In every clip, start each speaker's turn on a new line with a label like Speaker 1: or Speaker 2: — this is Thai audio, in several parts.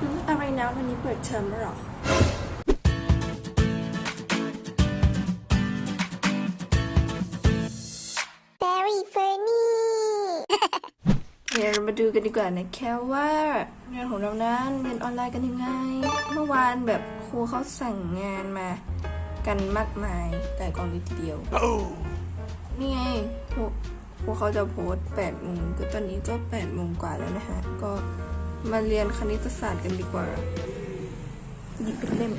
Speaker 1: อืมอะไรนะวันนี้เปิดเทอมแล้วเหรอ
Speaker 2: Very funny
Speaker 1: เดี๋ยวเรามาดูกันดีกว่านะคะว่าเรียนของเรานั้นเรียนออนไลน์กันยังไง เมื่อวานแบบครูเขาสั่งงานมากันมากมายแต่กองเลยทีเดียว นี่ไงครูครูเขาจะโพสต์8โมงก็ตอนนี้ก็8โมงกว่าแล้วนะคะก็ มาเรียนคณิตศาสตร์กันดีกว่า หยิบเป็นเล่ม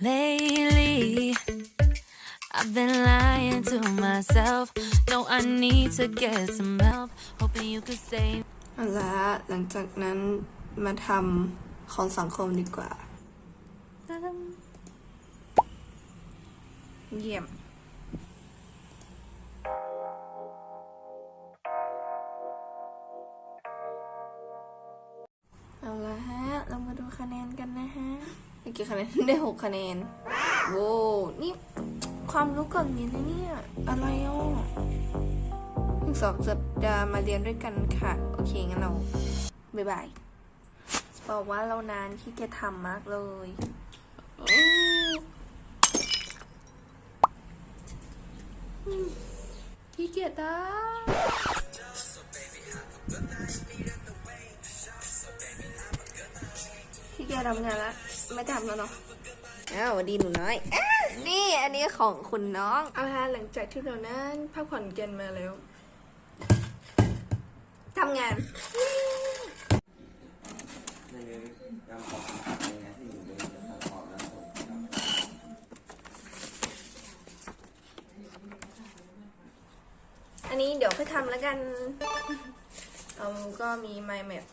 Speaker 3: Lately, I've been lying to myself. No, I need to get some help. Hoping you could save.
Speaker 1: เอาละหลังจากนั้นมาทำของสังคมดีกว่า เยี่ยมเอาละฮะ เรามาดูคะแนนกันนะฮะได้กี่คะแนนได้หกคะแนน โว้ นี่ความรู้ก่อนเรียนนะเนี่ย อะไรอะ อีกสองสัปดาห์มาเรียนด้วยกันค่ะ โอเค งั้นเราบ๊ายบาย บอกว่าเรานานที่จะทำมากเลยอืมอืมขี้เกียจได้ขี้เกียจทำงานละไม่ทำแล้วเนาะอ้าวสวัสดีหนูน้อยอ้านี่อันนี้ของคุณน้อง เอาละหลังจากที่เรานั้นพักผ่อนกันมาแล้ว ทำงานอันนี้เดี๋ยวไปทำแล้วกัน เอาก็มีไม My Map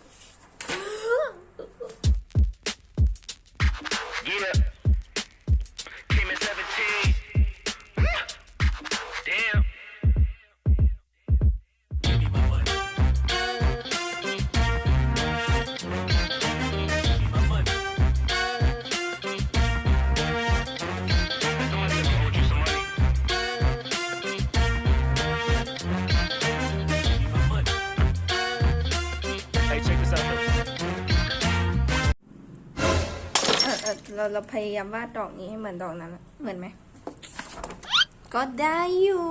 Speaker 4: Yeah.
Speaker 1: ออเออเราเราพยายามวาดดอกนี้ให้เหมือนดอกนั้นอะเหมือนไหม ก็ได้อยู่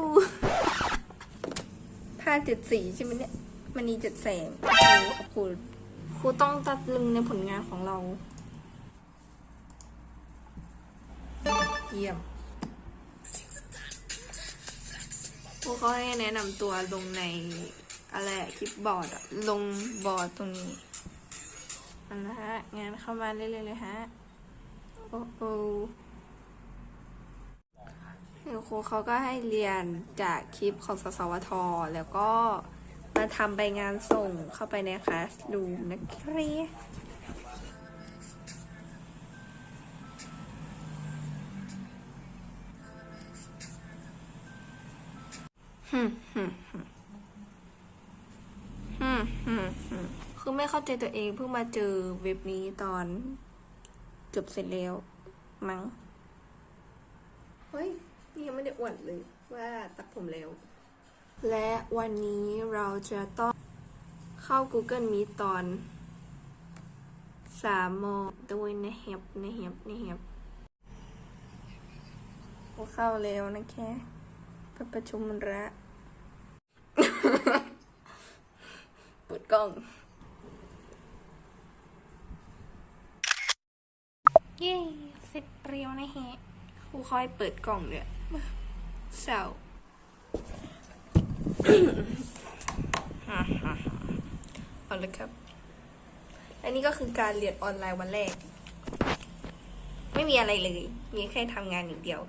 Speaker 1: ผ้าเจ็ดสีใช่ไหมเนี่ย มันนีเจ็ดแสงโอ้โหขอบคุณครูต้องตัดลึงในผลงานของเรา เยี่ยมครูเขาให้แนะนำตัวลงในอะไรคลิปบอร์ดอะลงบอร์ดตรงนี้อันนะฮะ งานเข้ามาเรื่อยๆเลยฮะ โอ้โหเดี๋ยวครูเขาก็ให้เรียนจากคลิปของสสวท แล้วก็มาทำใบงานส่งเข้าไปในคลาสรูมนะครับฮึมฮึมฮึมฮึมฮึมคือไม่เข้าใจตัวเองเพิ่งมาเจอเว็บนี้ตอน กือบเสร็จแล้ว มั้ง เฮ้ย นี่ยังไม่ได้อวดเลยว่าตัดผมแล้ว และวันนี้เราจะต้องเข้า Google Meet ตอนสามโมงด้วยนะครับนะครับนะครับก็เข้าแล้วนะแค่ไปประชุมระเปิดกล้อง เย้เสร็จเรียวนะฮะครูคอยเปิดกล่องเนี่ยเศร้าเอาเลยครับ อันนี้ก็คือการเรียนออนไลน์วันแรก ไม่มีอะไรเลย มีแค่ทำงานอย่างเดียว